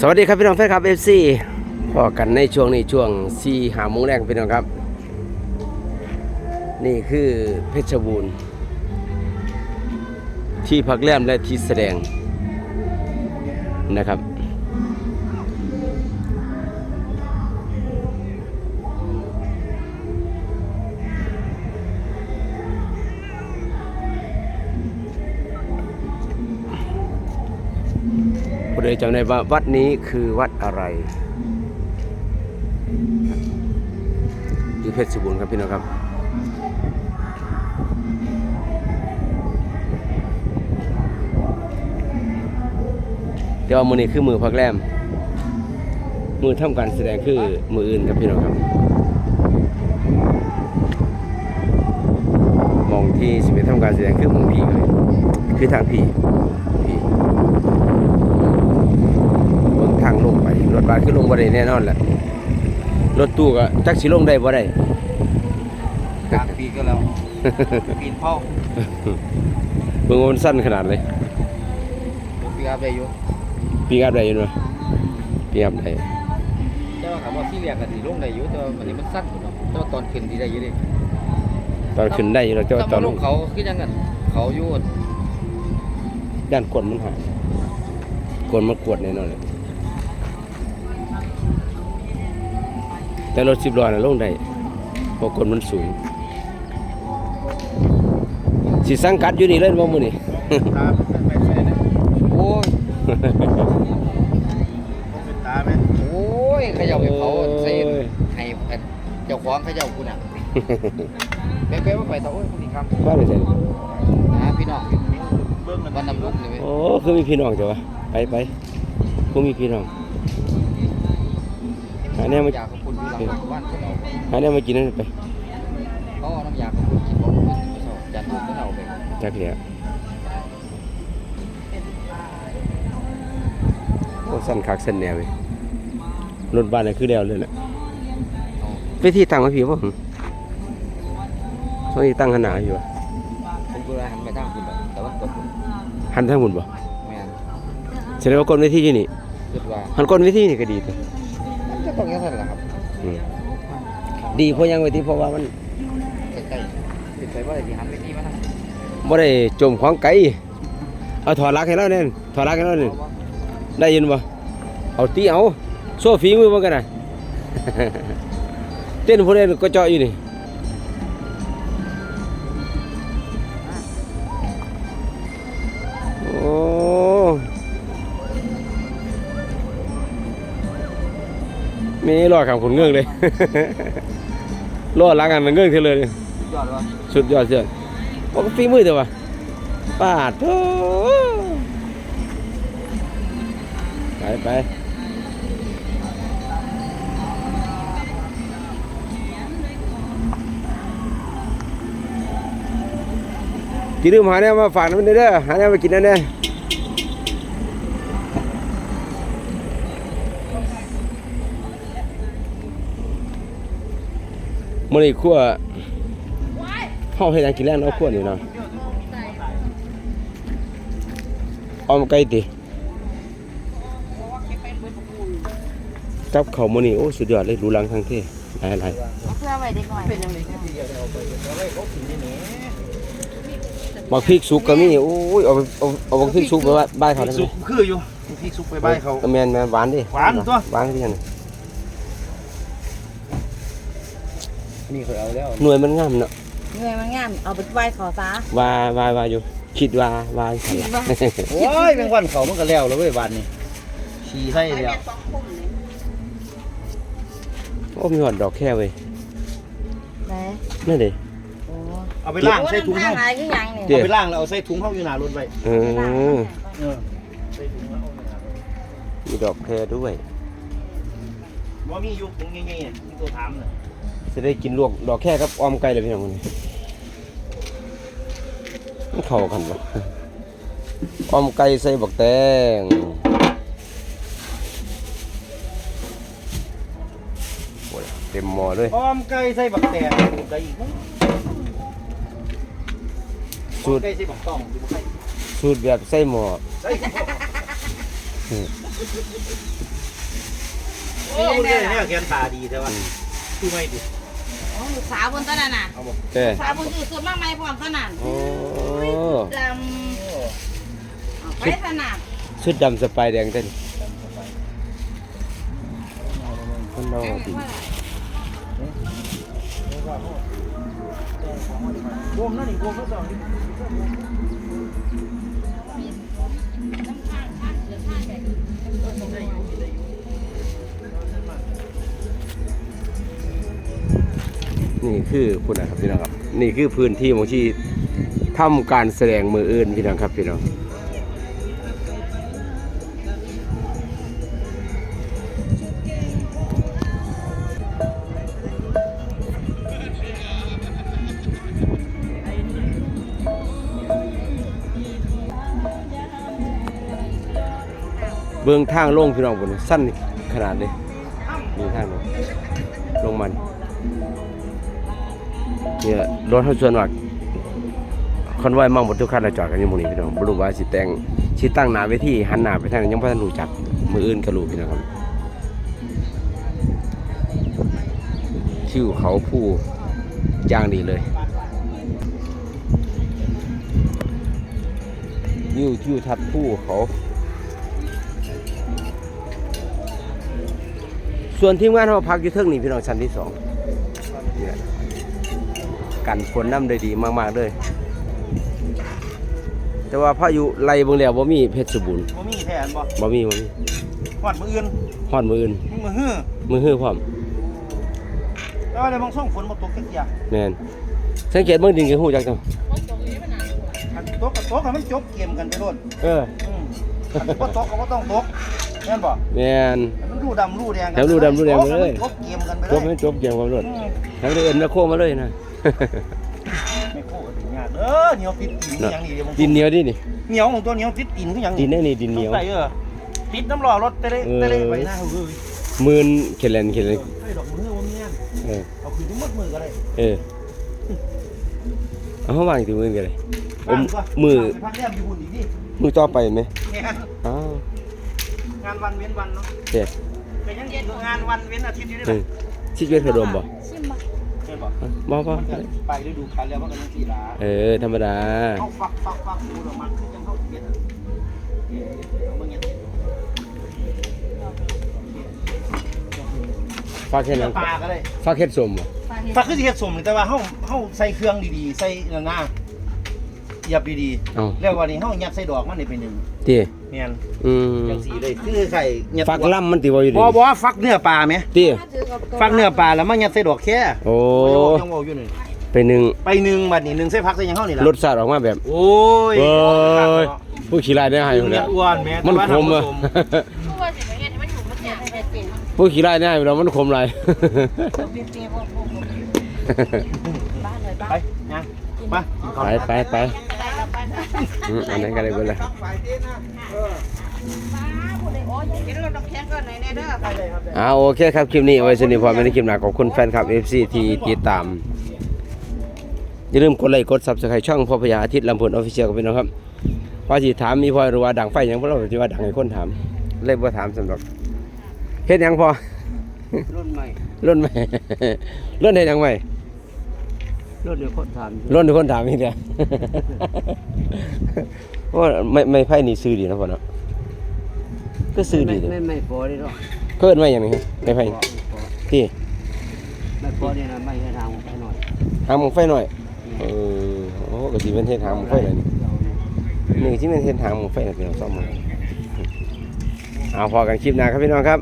สวัสดีครับพี่น้องแฟนคลับเอฟซีพอกันในช่วงนี้ช่วงซีหาโมงแรกพี่น้องครับ นี่คือเพชรบูรณ์ ที่พักแรมและที่แสดงนะครับ ผู้ใดจำได้ว่าวัดนี้คือวัดอะไรอยู่เพชรบูรณ์ครับพี่น้องครับเดี๋ยวมือนี้คือมือพักแรม มือทำการแสดงคือมืออื่นครับพี่น้องครับ มองที่สิเป็นทำการแสดงคือมองผีเลยคือทางผีผีเบิ่งทางลงไปร ถบัสคือลงบ่ได้แน่นอนแหละรถตู้ก็จักสิลงได้บ่ได้กลางปีก็แล้วปีนเผาเบิ่งว่ามันสั้นขนาดเลยปีอาบได้อยู่ปีกอัพได้อยู่เนาะปีกอัพได้แต่ว่าคำว่าที่เรียกกันสีลงได้อยู่แต่ว่าวันนี้มันสั้นกว่าเนาะแต่ว่าตอนขึ้นดีได้อยู่ดิตอนขึ้นได้อยู่แล้วแต่ว่าตตออนนลลงงเขาคือยังกันเขาอยู่ด้านกดมันหายกดมันกวดแน่นอนเลย แต่รถสิบล้อน่ะลงได้เพราะกดมันสูงสิสังกัดอยู่นี่เล่นบ่มื้อนี่ตาไปใส่นะโอ้ยเป็นตาไหมโอ้ยเขาเจ้าไปเผาใส่ให้เจ้าของเขาเจ้าคุณอะไปไปว่าไปต่อโอ้ยคุณดีครับว่าได้ไสนะพี่น้องเบื้องมันวันนำลุกนี่เว้ยโอ้คือมีพี่น้องจ้ะวะไปไปกูมีพี่น้องหาแนวมาอยากขอบคุณอยู่หลังบ้านเขาเอา หาแนวมากินนั่นไปเขาเอาน้ำยาขอบคุณกินบอกคุณจันทร์ก็เอาไปจักเหลียโอ้สั้นคักสั้นแนวเว้ยรถบ้านนี่คือแล้วเลยน่ะเอาไปที่ตั้งมาพี่บ่หึเขาที่ตั้งขนาดอยู่วะผมก็เลยหันไปทางคุณแบบแต่ว่าตกคุณหันทางหุ่นบ่แม่นแสดงว่ากลเวทีอยู่นี่คิดว่าหันกลเวทีนี่ก็ดีแต่มันจะต้องอยังไงล่ะครับ อืมดีเพราะยังเวทีเพราะว่ามันใกล้ๆติดไปว่าที่หันไปที่มันบ่ได้จมของไกลเอาถอดลักให้เราเนี่ยถอดลักให้เราเนี่ยได้ยินบ่เอาตีเอาโซ่ฝีมือมันกันนะ เต้นผู้ใดก็เจาะอยู่นี่ มีรอดขับขนเงื่องเลย รอดล้างกันมันเงื่องเท่าเลยยอดว่าสุดยอดเสียโอ้ก็ฝีมือเถอะวะปาดโธ่ไปไปกินดื่มหาเนี่ยมาฝากน้ำมันเด้อหาเนี่ยมากินนั่นเด้อ มื่อนี้คั่วเฮาเฮ็ดหยังกินแล้วเนาะขวดนี่เนาะออมไก่ติกับข้าวมื้อนี้โอ้สุดยอดเลยดูหลังทางเท่หลายเอาเพื่อไว้เด็กหน่อยเป็นยังไงๆบักพริกสุกก็มีโอ้ยเอาไปเอาเอาบักพริกสุกไปไว้บ้านเขาได้ซุมั้ปคืออยู่พี่ซุปไปบ้านเขาแม่นแม่นหวานดิหวานตัวหวานที่นั่ นนี่เคยเอาแล้วหน่วยมันงามเนาะเงยมันงามเอาไปไหว้ขอฟ้าว่าว่าว่าอยู่ คิดว่าว่าซั่นล่ะโอ้ยแมงวันเขามันก็แล้วแล้วเว้ยวันนี้ขี่ไส้แล้วโอ้มีหอดดอกแค่เว้ยไหนนั่นดิโอ้เอาไปล่างใส่ถุงข้าเข้างอะไรก็ยังเนี่ยเดี๋ยวเอาไปล่างแล้วเอาใส่ถุงเข้าอยู่หน้ารถไว้เออเออใส่ถุงแล้วเอาอยู่หน้ารถมีดอกแค่ด้วยว่ามีอยู่ถุงง่ายๆเนี่ยมีตัวถามน่ะ จะได้กินลวกดอกแค่กับออมไก่เลยพี่น้องคนนี้มันเข้ากันปะออมไก่ใส่บักแตงโอ้ยเต็มหม้อเลยอ้อมไก่ใส่บักแตงได้อีกมั้งสูตรไก่ใส่บักตองอยู่บ่ไข่สูตรแบบใส่หม้อใส่โอ้คุณเนี่ยเนี่ยแกนตาดีแต่ว่าคือไม่ดี โอ้ลูกสาวบนต้นนั่นน่ะเด้ลูกสาวบนอยู่สุดมากไหมพร้อมต้นนั่นโอ้ดำเอาไปสนามชุดดำสไปายแดงเต้นคนเราดีวมนั่นนี่วมก็สอง นี่คือพุ่นนะครับพี่น้องครับ นี่คือพื้นที่ของที่ทำการแสดงมืออื่นพี่น้องครับพี่น้องเบื้องทางลงพี่น้องบนสั้นขนาดนี้มีทางลงลงมัน เนี่ยรถเขาชวนว่าคอนไว้มั่งหมดทุกคันเราจอดกันอยู่หมู่นี้พี่น้องบรู้ว่าสิแต่งสิตั้งหน้าเวทีหันหน้าไปทางไหนยังบ่ทันรู้จักมืออื่นก็รู้พี่น้องครับคิวเขาผู้ย่างดีเลยวิวทิวทัดผู้เขา ส่วนทีมงานเขาพักอยู่เทิงนี่พี่น้องชั้นที่สอง กันฝนน้ำได้ดีมากๆเลย แต่ว่าพายุไล่เบิ่งแล้วบ่มีเพชรสบูรณ์บ่มีแผนบ่บ่มีบ่มีหอดมืออื่นฮอดมืออื่นมือฮื้อมือฮื้อพร้อมแต่ว่าในบางช่วงฝนบ่ตกจักเที่ยแม่นสังเกตเบิ่งดินก็ฮู้จักจังอันตกก็ตกให้มันจบเกมกันไปโลดเอออืมอันบ่ตกก็บ่ต้องตกแม่นบ่แม่น ให้มันรูดำรูแดงกัให้มันรูดำรูแดงไปเลย จบเกมกันไปจบเลให้ยจบเกี่ยวกับรถอืม ทั้งได้เอิ้นแล้วโคมาเลยนะ ไม่โคตรยากเออเหนียวติดตีนคือหยังนี่เดี๋ยวผมดินเหนียวดินี่เหนียวของตัวเหนียวติดตีนคือหยังดินได้นี่ดินเหนียวใส่เออติดน้ำรอรถเตะเละเตะเละไปหน้าเฮ้ยมือนเขลนเขลนเฮ้ยดอกมือว่ามีงานเออเอาคืนทั้งหมดมือก็ได้เออเอาเฮาวางที่มือกันเลยอมบ้านก็มือไปพักแรมอยู่หุ่นอีกนี่มือต่อไปไหมงานอ้าวงานวันเว้นวันเนาะเด้เป็นยังไงงานวันเว้นอาทิตย์อยู่ด้วยเออชิดเวทขดมบ่ชิมมาใช่ป่ะ บ่บ่มันก็ไปฤดูคันแล้วมันก็ยังสีลาเออ ธรรมดา เขาฟักฟักฟักดูดอกมันคือจังเขาเก็ดเอาเบิ่งเนี่ยฝากแค่นั้นปลาก็ได้ ฝากเฮ็ดสมบ่ ฟักคือสิเฮ็ดสมนี่แต่ว่าเฮาเฮาใส่เครื่องดีๆ ใส่นั่นนะ เหยับดีเอ้าๆแล้ววันนี้เฮายัดใส่ดอกมันนี่เป็นหนึ่งติแม่นอืมจังสีเลยคือใส่ยัดฝากล่ำมันติบ่อยู่ดิบ่บ่ฟักเนื้อปลาไหมติฟักเนื้อปลาแล้วมายัดใส่ดอกแค่โอ้ยังเว้าอยู่นี่ไปหนึ่งไปหนึ่งบัดนี้หนึ่งใส่พักใส่หยังเฮานี่ล่ะรสชาติออกมาแบบโอ้ยเอ้ยผู้ขี้ลายได้ให้ออยู่ยู่เนี่แล้ยวอ้วนแม่มันแต่ว่าขมทำอะผสตัวสิไปเฮ็ดให้มันอยู่มันแจ่มให้เจ๋งผู้ขี้ลายได้ให้อยู่แล้วมันขมหลายตัวเปรี้ยวๆพวกพวกบ้านเลยบ้านไปยังไปกินข้าวไปไปไป อะไรเราไปนะอืมอันนั้นก็ได้เบิดเลยป้าผู้ใดโอ้ยกินรถน้ำแข็งก่อนไหนแน่เด้ออ่าโอเคครับ คลิปนี้เอาไว้สนิทพอไม่ได้คลิปหน้าขอบคุณแฟนคลับ FC ที่ติดตาม อย่าลืมกดไลค์กด Subscribe ช่องพ่อพญาอาทิตย์ลำพูนออฟฟิเชียลกันไปน้องครับว่าสิถามมีพ่อหรือว่าดังไฟหยังพวกเราสิว่าดังให้คนถาม เลยบ่ถามสำหรับเฮ็ดหยังพอรุ่นใหม่รุ่นใหม่ รุ่นเฮ็ดหยังใหม่ รุ่นเดียวคนทานรุ่นทุกคนถามอีกเด้อว่าไม่ไม่ไพ่นี่ซื้อดีนะพ่อเนาะก็ซื้อดีเด้อไม่ไม่พอได้หรอกเกิดไว้หยังนี่ไม่ไพ่ที่ไม่พอเนี่ยนะไม่ให้ทางไปหน่อยหางหมองไฟหน่อยเออโอ้ก็สิเป็นเฮ็ดหางหมองไฟเลยนี่นี่สิเป็นเฮ็ดหางหมองไฟน่ะพี่น้องซ่อมมาเอาพอกันคลิปหน้าครับพี่น้องครับ